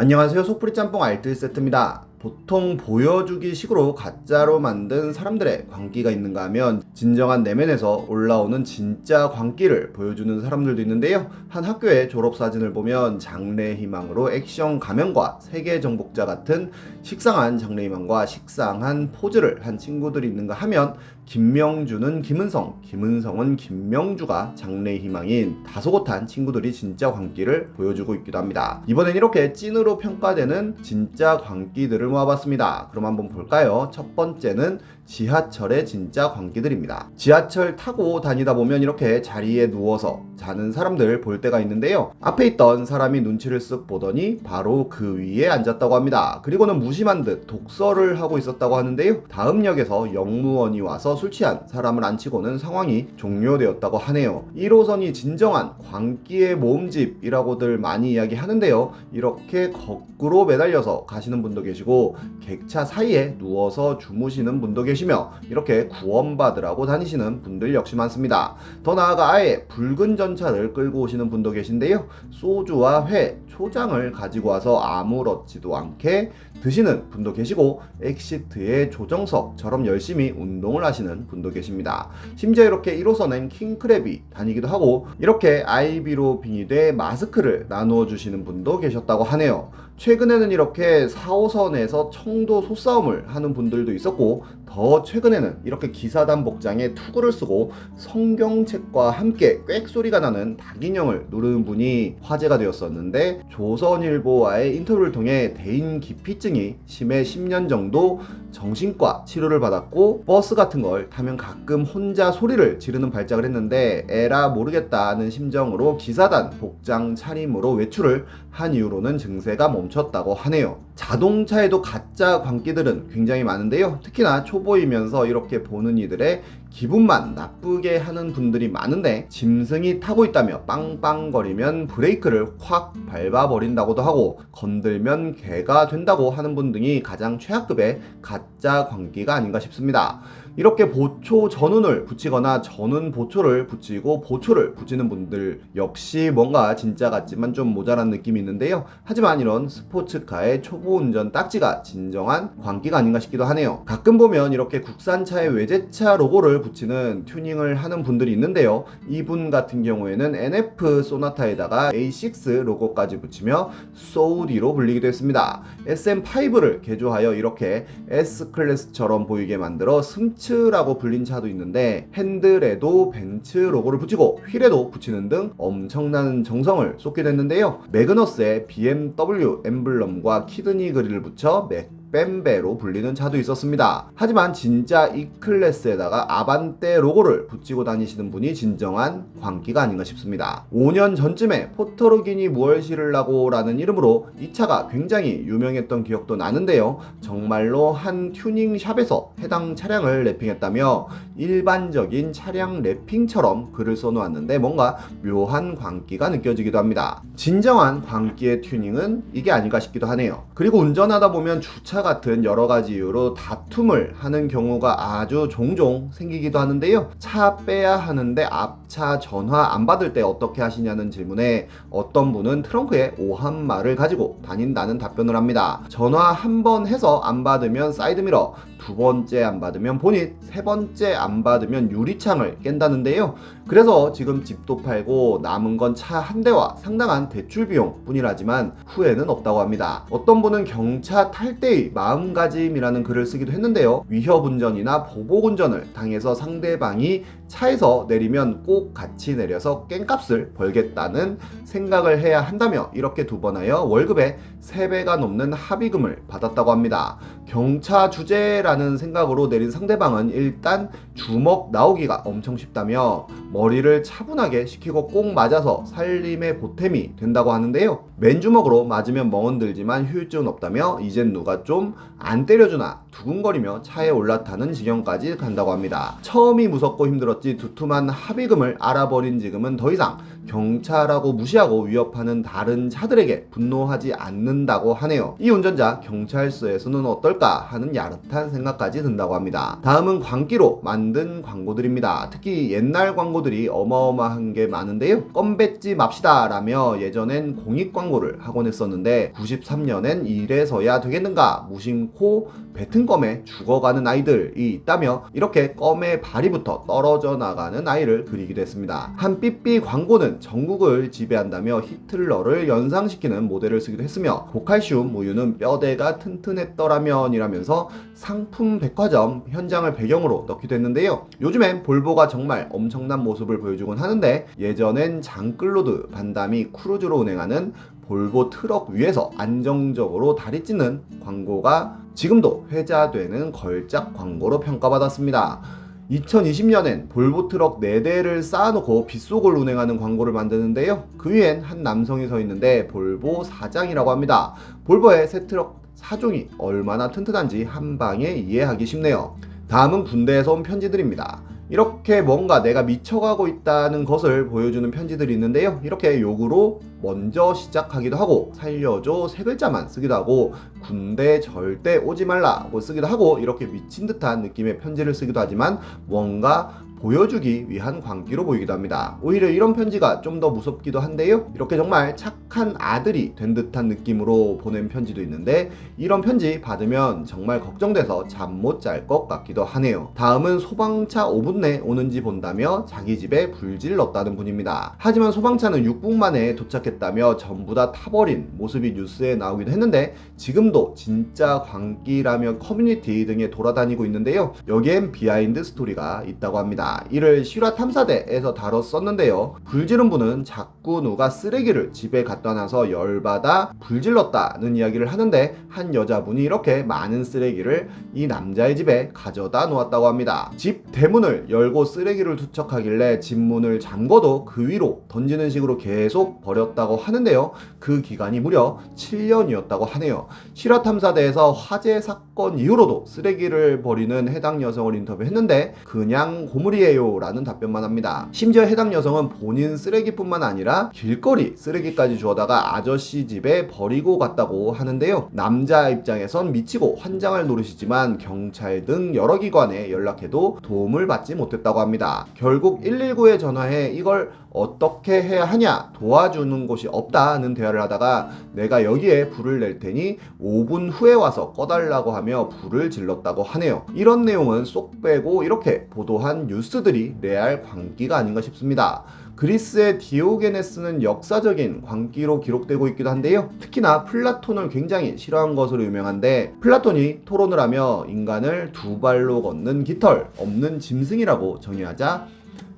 안녕하세요. 속풀이 짬뽕 알뜰 세트입니다. 보통 보여주기 식으로 가짜로 만든 사람들의 광기가 있는가 하면 진정한 내면에서 올라오는 진짜 광기를 보여주는 사람들도 있는데요. 한 학교의 졸업사진을 보면 장래희망으로 액션 가면과 세계 정복자 같은 식상한 장래희망과 식상한 포즈를 한 친구들이 있는가 하면 김명주는 김은성, 김은성은 김명주가 장래희망인 다소곳한 친구들이 진짜 광기를 보여주고 있기도 합니다. 이번엔 이렇게 찐으로 평가되는 진짜 광기들을 모아봤습니다. 그럼 한번 볼까요? 첫 번째는 지하철의 진짜 광기들입니다. 지하철 타고 다니다 보면 이렇게 자리에 누워서 자는 사람들 볼 때가 있는데요. 앞에 있던 사람이 눈치를 쓱 보더니 바로 그 위에 앉았다고 합니다. 그리고는 무심한 듯 독서를 하고 있었다고 하는데요. 다음 역에서 영무원이 와서 술 취한 사람을 앉히고는 상황이 종료되었다고 하네요. 1호선이 진정한 광기의 모음집이라고들 많이 이야기하는데요. 이렇게 거꾸로 매달려서 가시는 분도 계시고 객차 사이에 누워서 주무시는 분도 계시며 이렇게 구원받으라고 다니시는 분들 역시 많습니다. 더 나아가 아예 붉은 전차를 끌고 오시는 분도 계신데요. 소주와 회, 초장을 가지고 와서 아무렇지도 않게 드시는 분도 계시고 엑시트의 조정석처럼 열심히 운동을 하시는 분도 계십니다. 심지어 이렇게 1호선엔 킹크랩이 다니기도 하고 이렇게 아이비로 빙의돼 마스크를 나누어 주시는 분도 계셨다고 하네요. 최근에는 이렇게 4호선에서 청도 소싸움을 하는 분들도 있었고 더 최근에는 이렇게 기사단 복장에 투구를 쓰고 성경책과 함께 꽥소리가 나는 닭인형을 누르는 분이 화제가 되었었는데 조선일보와의 인터뷰를 통해 대인 기피증이 심해 10년 정도 정신과 치료를 받았고 버스 같은 걸 타면 가끔 혼자 소리를 지르는 발작을 했는데 에라 모르겠다는 심정으로 기사단 복장 차림으로 외출을 한 이후로는 증세가 멈 췄다고 하네요. 자동차에도 가짜 광기들은 굉장히 많은데요. 특히나 초보이면서 이렇게 보는 이들의 기분만 나쁘게 하는 분들이 많은데 짐승이 타고 있다며 빵빵거리면 브레이크를 확 밟아버린다고도 하고 건들면 개가 된다고 하는 분 등이 가장 최악급의 가짜 광기가 아닌가 싶습니다. 이렇게 보초 전운을 붙이거나 전운 보초를 붙이고 보초를 붙이는 분들 역시 뭔가 진짜 같지만 좀 모자란 느낌이 있는데요. 하지만 이런 스포츠카의 초보 운전 딱지가 진정한 광기가 아닌가 싶기도 하네요. 가끔 보면 이렇게 국산차의 외제차 로고를 붙이는 튜닝을 하는 분들이 있는데요. 이분 같은 경우에는 NF 소나타에다가 A6 로고까지 붙이며 소우디로 불리기도 했습니다. SM5를 개조하여 이렇게 S클래스처럼 보이게 만들어 스츠라고 불린 차도 있는데 핸들에도 벤츠 로고를 붙이고 휠에도 붙이는 등 엄청난 정성을 쏟게 됐는데요. 매그너스의 BMW 엠블럼과 키드니 그릴을 붙여 맥 뱀베로 불리는 차도 있었습니다. 하지만 진짜 이 클래스에다가 아반떼 로고를 붙이고 다니시는 분이 진정한 광기가 아닌가 싶습니다. 5년 전쯤에 포토르기니 무얼 실으라고라는 이름으로 이 차가 굉장히 유명했던 기억도 나는데요. 정말로 한 튜닝 샵에서 해당 차량을 랩핑했다며 일반적인 차량 랩핑처럼 글을 써놓았는데 뭔가 묘한 광기가 느껴지기도 합니다. 진정한 광기의 튜닝은 이게 아닐까 싶기도 하네요. 그리고 운전하다 보면 주차 같은 여러 가지 이유로 다툼을 하는 경우가 아주 종종 생기기도 하는데요. 차 빼야 하는데 앞차 전화 안 받을 때 어떻게 하시냐는 질문에 어떤 분은 트렁크에 오한말을 가지고 다닌다는 답변을 합니다. 전화 한 번 해서 안 받으면 사이드미러, 두 번째 안 받으면 보닛, 세 번째 안 받으면 유리창을 깬다는데요. 그래서 지금 집도 팔고 남은 건 차 한 대와 상당한 대출 비용 뿐이라지만 후회는 없다고 합니다. 어떤 분은 경차 탈 때의 마음가짐이라는 글을 쓰기도 했는데요. 위협 운전이나 보복 운전을 당해서 상대방이 차에서 내리면 꼭 같이 내려서 깽값을 벌겠다는 생각을 해야 한다며 이렇게 두 번 하여 월급의 3배가 넘는 합의금을 받았다고 합니다. 경차 주제라는 생각으로 내린 상대방은 일단 주먹 나오기가 엄청 쉽다며 머리를 차분하게 시키고 꼭 맞아서 살림의 보탬이 된다고 하는데요. 맨주먹으로 맞으면 멍은 들지만 효율적은 없다며 이젠 누가 좀 안 때려주나 두근거리며 차에 올라타는 지경까지 간다고 합니다. 처음이 무섭고 힘들었지 두툼한 합의금을 알아버린 지금은 더 이상 경찰하고 무시하고 위협하는 다른 차들에게 분노하지 않는다고 하네요. 이 운전자 경찰서에서는 어떨까 하는 야릇한 생각까지 든다고 합니다. 다음은 광기로 만든 광고들입니다. 특히 옛날 광고들이 어마어마한 게 많은데요. 껌뱉지 맙시다 라며 예전엔 공익 광고를 하곤 했었는데 93년엔 이래서야 되겠는가 무심코 뱉은 껌에 죽어가는 아이들이 있다며 이렇게 껌의 발이부터 떨어져 나가는 아이를 그리기도 했습니다. 한 삐삐 광고는 전국을 지배한다며 히틀러를 연상시키는 모델을 쓰기도 했으며 고칼슘 우유는 뼈대가 튼튼했더라면 이라면서 상품 백화점 현장을 배경으로 넣기도 했는데요. 요즘엔 볼보가 정말 엄청난 모습을 보여주곤 하는데 예전엔 장클로드 반담이 크루즈로 운행하는 볼보 트럭 위에서 안정적으로 다리 찢는 광고가 지금도 회자되는 걸작 광고로 평가받았습니다. 2020년엔 볼보 트럭 4대를 쌓아놓고 빗속을 운행하는 광고를 만드는데요. 그 위엔 한 남성이 서 있는데 볼보 사장이라고 합니다. 볼보의 새 트럭 사종이 얼마나 튼튼한지 한 방에 이해하기 쉽네요. 다음은 군대에서 온 편지들입니다. 이렇게 뭔가 내가 미쳐가고 있다는 것을 보여주는 편지들이 있는데요. 이렇게 욕으로 먼저 시작하기도 하고 살려줘 세 글자만 쓰기도 하고 군대 절대 오지 말라고 쓰기도 하고 이렇게 미친 듯한 느낌의 편지를 쓰기도 하지만 뭔가 보여주기 위한 광기로 보이기도 합니다. 오히려 이런 편지가 좀 더 무섭기도 한데요. 이렇게 정말 착한 아들이 된 듯한 느낌으로 보낸 편지도 있는데 이런 편지 받으면 정말 걱정돼서 잠 못 잘 것 같기도 하네요. 다음은 소방차 5분 내 오는지 본다며 자기 집에 불질 넣었다는 분입니다. 하지만 소방차는 6분 만에 도착했다며 전부 다 타버린 모습이 뉴스에 나오기도 했는데 지금도 진짜 광기라며 커뮤니티 등에 돌아다니고 있는데요. 여기엔 비하인드 스토리가 있다고 합니다. 이를 실화 탐사대에서 다뤘었는데요. 불지른 분은 자꾸 누가 쓰레기를 집에 갖다 놔서 열받아 불질렀다는 이야기를 하는데 한 여자분이 이렇게 많은 쓰레기를 이 남자의 집에 가져다 놓았다고 합니다. 집 대문을 열고 쓰레기를 투척하길래 집 문을 잠궈도 그 위로 던지는 식으로 계속 버렸다고 하는데요. 그 기간이 무려 7년이었다고 하네요. 실화 탐사대에서 화재 사건 이후로도 쓰레기를 버리는 해당 여성을 인터뷰했는데 그냥 고물이에요 라는 답변만 합니다. 심지어 해당 여성은 본인 쓰레기뿐만 아니라 길거리 쓰레기까지 주워다가 아저씨 집에 버리고 갔다고 하는데요. 남자 입장에선 미치고 환장할 노릇이지만 경찰 등 여러 기관에 연락해도 도움을 받지 못했다고 합니다. 결국 119에 전화해 이걸 어떻게 해야 하냐 도와주는 곳이 없다는 대화 를 하다가 내가 여기에 불을 낼 테니 5분 후에 와서 꺼달라고 하며 불을 질렀다고 하네요. 이런 내용은 쏙 빼고 이렇게 보도한 뉴스들이 레알 광기가 아닌가 싶습니다. 그리스의 디오게네스는 역사적인 광기로 기록되고 있기도 한데요. 특히나 플라톤을 굉장히 싫어한 것으로 유명한데 플라톤이 토론을 하며 인간을 두 발로 걷는 깃털 없는 짐승이라고 정의하자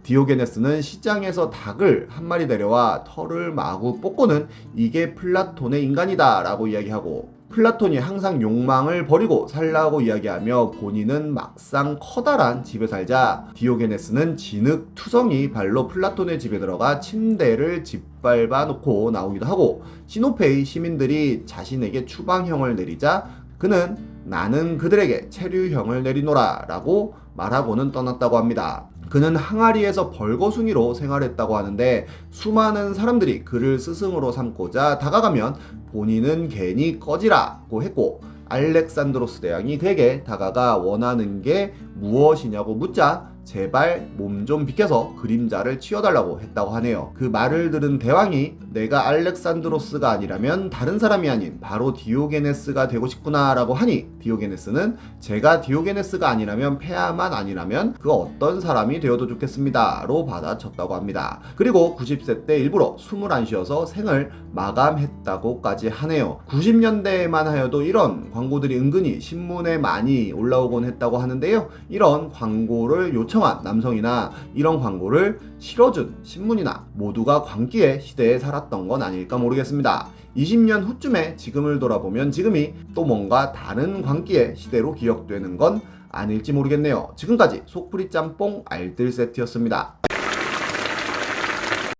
디오게네스는 시장에서 닭을 한 마리 데려와 털을 마구 뽑고는 이게 플라톤의 인간이다 라고 이야기하고 플라톤이 항상 욕망을 버리고 살라고 이야기하며 본인은 막상 커다란 집에 살자 디오게네스는 진흙 투성이 발로 플라톤의 집에 들어가 침대를 짓밟아 놓고 나오기도 하고 시노페이 시민들이 자신에게 추방형을 내리자 그는 나는 그들에게 체류형을 내리노라 라고 말하고는 떠났다고 합니다. 그는 항아리에서 벌거숭이로 생활했다고 하는데 수많은 사람들이 그를 스승으로 삼고자 다가가면 본인은 괜히 꺼지라고 했고 알렉산드로스 대왕이 그에게 다가가 원하는 게 무엇이냐고 묻자 제발 몸 좀 비켜서 그림자를 치워달라고 했다고 하네요. 그 말을 들은 대왕이 내가 알렉산드로스가 아니라면 다른 사람이 아닌 바로 디오게네스가 되고 싶구나라고 하니 디오게네스는 제가 디오게네스가 아니라면 폐하만 아니라면 그 어떤 사람이 되어도 좋겠습니다로 받아쳤다고 합니다. 그리고 90세 때 일부러 숨을 안 쉬어서 생을 마감했다고까지 하네요. 90년대에만 하여도 이런 광고들이 은근히 신문에 많이 올라오곤 했다고 하는데요. 이런 광고를 요 청한 남성이나 이런 광고를 실어준 신문이나 모두가 광기의 시대에 살았던 건 아닐까 모르겠습니다. 20년 후쯤에 지금을 돌아보면 지금이 또 뭔가 다른 광기의 시대로 기억되는 건 아닐지 모르겠네요. 지금까지 속풀이 짬뽕 알뜰 세트였습니다.